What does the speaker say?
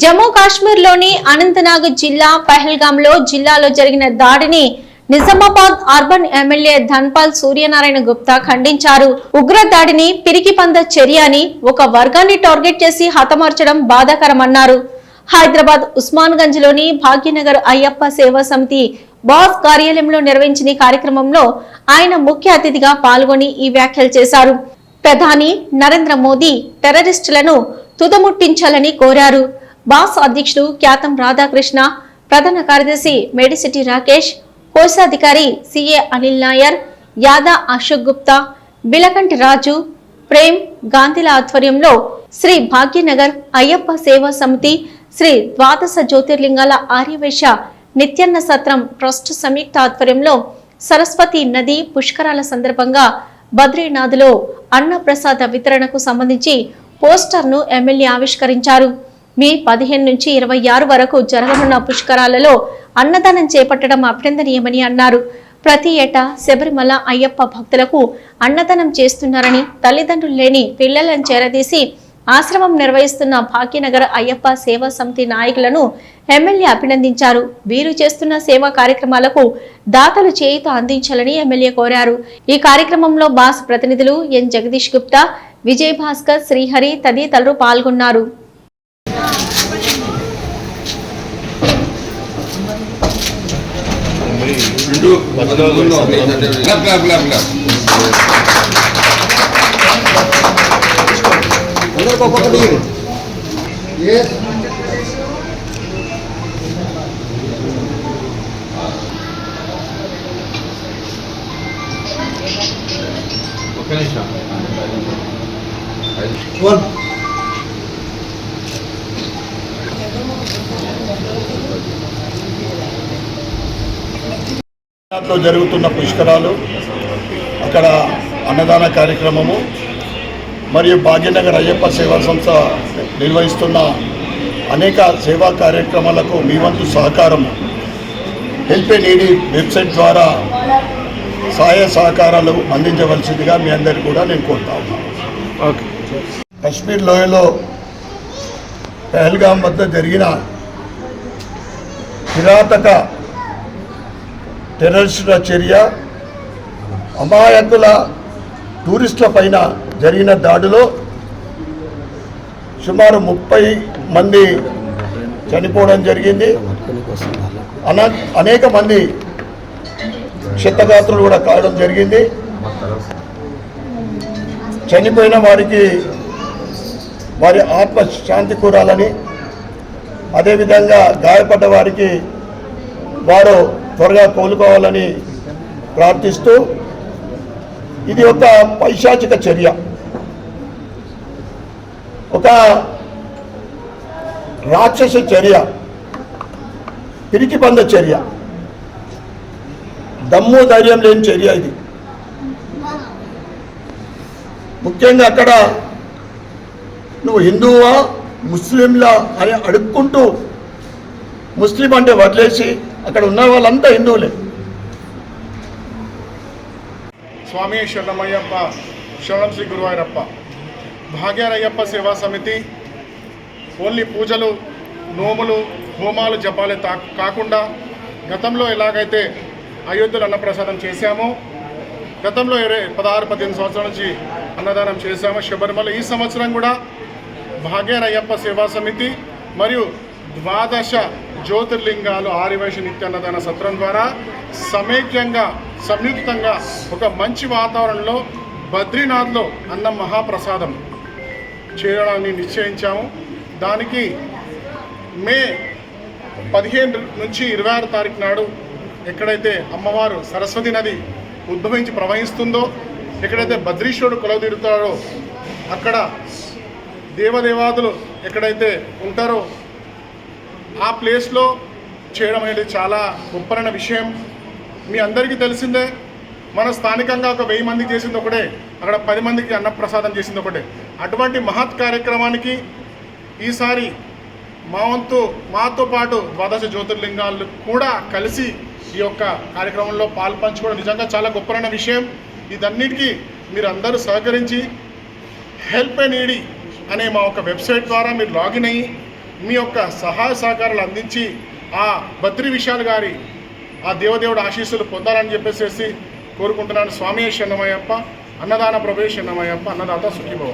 జమ్మూ కాశ్మీర్లోని అనంతనాగ్ జిల్లా పహల్గాంలో జిల్లాలో జరిగిన దాడిని నిజామాబాద్ అర్బన్ ఎమ్మెల్యే ధన్పాల్ సూర్యనారాయణ గుప్తా ఖండించారు. ఉగ్ర దాడిని పిరికిపంద చర్య అని ఒక వర్గాన్ని టార్గెట్ చేసి హతమార్చడం బాధాకరమన్నారు. హైదరాబాద్ ఉస్మాన్ గంజ్లోని భాగ్యనగర్ అయ్యప్ప సేవా సమితి బాస్ కార్యాలయంలో నిర్వహించిన కార్యక్రమంలో ఆయన ముఖ్య అతిథిగా పాల్గొని ఈ వ్యాఖ్యలు చేశారు. ప్రధాని నరేంద్ర మోదీ టెర్రరిస్టులను తుదముట్టించాలని కోరారు. బాస్ అధ్యక్షుడు ఖ్యాతం రాధాకృష్ణ ప్రధాన కార్యదర్శి మేడిసిటి రాకేష్ కోశాధికారి సిఏ అనిల్ నాయర్ యాదా అశోక్ గుప్తా బిలకంటి రాజు ప్రేమ్ గాంధీల ఆధ్వర్యంలో శ్రీ భాగ్యనగర్ అయ్యప్ప సేవా సమితి శ్రీ ద్వాదశ జ్యోతిర్లింగాల ఆర్యవేశ నిత్యన్న సత్రం ట్రస్ట్ సంయుక్త ఆధ్వర్యంలో సరస్వతి నది పుష్కరాల సందర్భంగా బద్రీనాథ్లో అన్నప్రసాద వితరణకు సంబంధించి పోస్టర్ను ఎమ్మెల్యే ఆవిష్కరించారు. మే పదిహేను నుంచి ఇరవై ఆరు వరకు జరగనున్న పుష్కరాలలో అన్నదానం చేపట్టడం అభినందనీయమని అన్నారు. ప్రతి ఏటా శబరిమల అయ్యప్ప భక్తులకు అన్నదానం చేస్తున్నారని తల్లిదండ్రులు లేని పిల్లలను చేరదీసి ఆశ్రమం నిర్వహిస్తున్న భాగ్యనగర్ అయ్యప్ప సేవా సమితి నాయకులను ఎమ్మెల్యే అభినందించారు. వీరు చేస్తున్న సేవా కార్యక్రమాలకు దాతలు చేయుత అందించాలని ఎమ్మెల్యే కోరారు. ఈ కార్యక్రమంలో బాస్ ప్రతినిధులు ఎన్ జగదీష్ గుప్తా విజయ్ భాస్కర్ శ్రీహరి తదితరులు పాల్గొన్నారు. ఒక్కొక్కటి ఒక్క నిమిషం వన్లో జరుగుతున్న పుష్కరాలు అక్కడ అన్నదాన కార్యక్రమము మరియు భాగ్యనగర్ అయ్యప్ప సేవా సంస్థ నిర్వహిస్తున్న అనేక సేవా కార్యక్రమాలకు మీ వంతు సహకారం హెల్ప్ నీడి వెబ్సైట్ ద్వారా సహాయ సహకారాలు అందించవలసిందిగా మీ అందరికీ కూడా నేను కోరుతా ఉన్నాను. కశ్మీర్ లోయలో పహల్గాం వద్ద జరిగిన కిరాతక టెర్రరిస్టుల చర్య అమాయకుల టూరిస్టుల పైన జరిగిన దాడిలో సుమారు ముప్పై మంది చనిపోవడం జరిగింది. అనా అనేక మంది క్షతగాత్రులు కూడా కావడం జరిగింది. చనిపోయిన వారికి వారి ఆత్మ శాంతి కూరాలని అదేవిధంగా గాయపడ్డ వారికి వారు త్వరగా కోలుకోవాలని ప్రార్థిస్తూ ఇది ఒక పైశాచిక చర్య. ఒక రాక్షస చర్య పిరికి పంద చర్య. దమ్ము ధైర్యం లేని చర్య ఇది. ముఖ్యంగా అక్కడ నువ్వు హిందువా ముస్లింలా అని అడుక్కుంటూ ముస్లిం అంటే వదిలేసి అక్కడ ఉన్న వాళ్ళంతా హిందువులే. స్వామి శరణమయ్యప్ప శరణం శ్రీ గురువారప్ప. భాగ్యారయ్యప్ప సేవా సమితి ఓన్లీ పూజలు నోములు హోమాలు జపాలే తా కాకుండా గతంలో ఎలాగైతే అయోధ్యలో అన్నప్రసాదం చేశామో గతంలో ఇరవై పదహారు పద్దెనిమిది సంవత్సరాల నుంచి అన్నదానం చేశామో శబరిమల ఈ సంవత్సరం కూడా భాగ్యారయ్యప్ప సేవా సమితి మరియు ద్వాదశ జ్యోతిర్లింగాలు ఆర్యవైశ్య నిత్యాన్నదాన సత్రం ద్వారా సమైక్యంగా సంయుక్తంగా ఒక మంచి వాతావరణంలో బద్రీనాథ్లో అన్న మహాప్రసాదం చేయడాన్ని నిశ్చయించాము. దానికి మే పదిహేను నుంచి ఇరవై ఆరు తారీఖు నాడు ఎక్కడైతే అమ్మవారు సరస్వతి నది ఉద్భవించి ప్రవహిస్తుందో ఎక్కడైతే బద్రీశ్వరుడు కొలవదీరుతాడో అక్కడ దేవదేవాదులు ఎక్కడైతే ఉంటారో ఆ ప్లేస్లో చేయడం అనేది చాలా గొప్పరైన విషయం. మీ అందరికీ తెలిసిందే మన స్థానికంగా ఒక వెయ్యి మందికి చేసింది ఒకటే అక్కడ పది మందికి అన్నప్రసాదం చేసింది ఒకటే. అటువంటి మహత్ కార్యక్రమానికి ఈసారి మా వంతు మాతో పాటు ద్వాదశ జ్యోతిర్లింగాలు కూడా కలిసి ఈ యొక్క కార్యక్రమంలో పాల్పంచుకోవడం నిజంగా చాలా గొప్పరైన విషయం. ఇదన్నిటికీ మీరు అందరూ సహకరించి హెల్ప్ అండ్ ఈడీ అనే మా ఒక వెబ్సైట్ ద్వారా మీరు లాగిన్ అయ్యి మీ యొక్క సహాయ సహకారాలు అందించి ఆ బద్రి విశాల్ గారి ఆ దేవదేవుడు ఆశీస్సులు పొందాలని చెప్పేసి కోరుకుంటున్నాను. స్వామి శరణమయ్యప్ప అన్నదాన ప్రభే శరణమయ్యప్ప అన్నదాత సుఖీభవ.